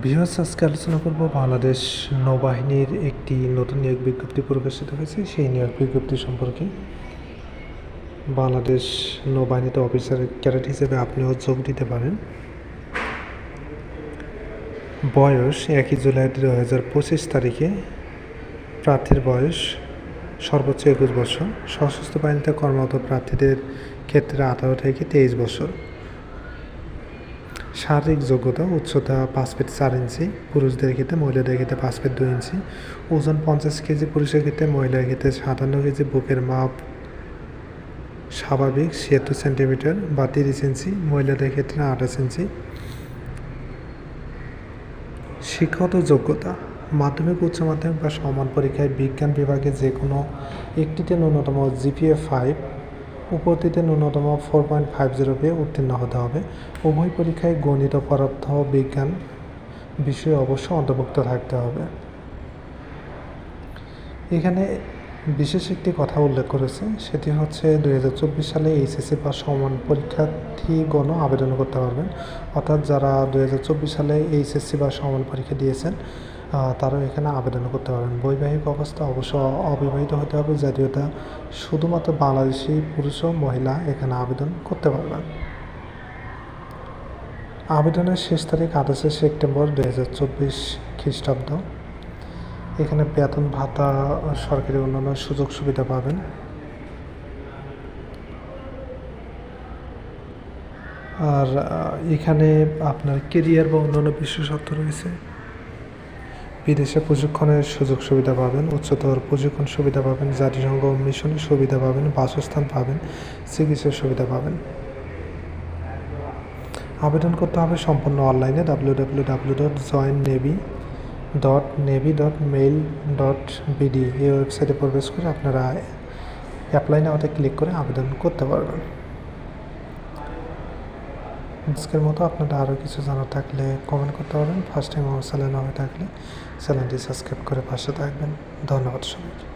বৃহৎ আজকে আলোচনা করব বাংলাদেশ নৌবাহিনীর একটি নতুন নিয়োগ বিজ্ঞপ্তি প্রকাশিত হয়েছে। সেই নিয়োগ বিজ্ঞপ্তি সম্পর্কে বাংলাদেশ নৌবাহিনীতে অফিসার ক্যাডেট হিসেবে আপনিও যোগ দিতে পারেন। বয়স একই জুলাই দু হাজার পঁচিশ তারিখে। প্রার্থীর বয়স সর্বোচ্চ একুশ বছর। সশস্ত্র বাহিনীতে কর্মরত প্রার্থীদের ক্ষেত্রে আঠারো থেকে তেইশ বছর। শারীরিক যোগ্যতা, উচ্চতা পাঁচ ফিট চার ইঞ্চি, পুরুষদের ক্ষেত্রে মহিলাদের ক্ষেত্রে পাঁচ ফিট দুই ইঞ্চি, ওজন পঞ্চাশ কেজি, পুরুষের ক্ষেত্রে মহিলার ক্ষেত্রে সাতান্ন কেজি, বুকের মাপ স্বাভাবিক ছিয়াত্তর সেন্টিমিটার বা তিরিশ ইঞ্চি, মহিলাদের ক্ষেত্রে আঠাশ ইঞ্চি। শিক্ষাগত যোগ্যতা, মাধ্যমিক উচ্চ মাধ্যমিক বা সমান পরীক্ষায় বিজ্ঞান বিভাগে যে কোনো একটিতে ন্যূনতম জিপিএ ফাইভ উপরটিতে ন্যূনতম ফোর পয়েন্ট ফাইভ জিরো পেয়ে উত্তীর্ণ হতে হবে। উভয় পরীক্ষায় গণিত, পদার্থ, বিজ্ঞান বিষয়ে অবশ্য অন্তর্ভুক্ত থাকতে হবে। এখানে বিশেষ একটি কথা উল্লেখ করেছে, সেটি হচ্ছে দুই হাজার চব্বিশ সালে এইচএসসি বা সমান পরীক্ষার্থীগণও আবেদন করতে পারবেন। অর্থাৎ যারা দুই হাজার চব্বিশ সালে এইচএসসি বা সমান পরীক্ষা দিয়েছেন তারাও এখানে আবেদন করতে পারেন। বৈবাহিক অবস্থা অবশ্য অবিবাহিত হতে হবে জাতীয়তা শুধুমাত্র বাংলাদেশি পুরুষ ও মহিলা এখানে আবেদন করতে পারবেন। আবেদনের শেষ তারিখ আঠাশে সেপ্টেম্বর দু হাজার চব্বিশ খ্রিস্টাব্দ। এখানে বেতন ভাতা সরকারি অন্যান্য সুযোগ সুবিধা পাবেন। আর এখানে আপনার কেরিয়ার বা অন্যান্য বিশেষত্ব রয়েছে। বিদেশে প্রশিক্ষণের সুযোগ সুবিধা পাবেন, উচ্চতর প্রশিক্ষণ সুবিধা পাবেন, জাতিসংঘ মিশনের সুবিধা পাবেন, বাসস্থান পাবেন, চিকিৎসার সুবিধা পাবেন। আবেদন করতে হবে সম্পূর্ণ অনলাইনে W W W dot join navy dot navy dot mail dot BD এই ওয়েবসাইটে প্রবেশ করে আপনারা অ্যাপ্লাই নাওতে ক্লিক করে আবেদন করতে পারবেন। আজকের মতো আপনারা আরও কিছু জানার থাকলে কমেন্ট করতে পারেন। ফার্স্ট টাইম আমার চ্যানেল হয়ে থাকলে চ্যানেলটি সাবস্ক্রাইব করে পাশে থাকবেন। ধন্যবাদ সবাইকে।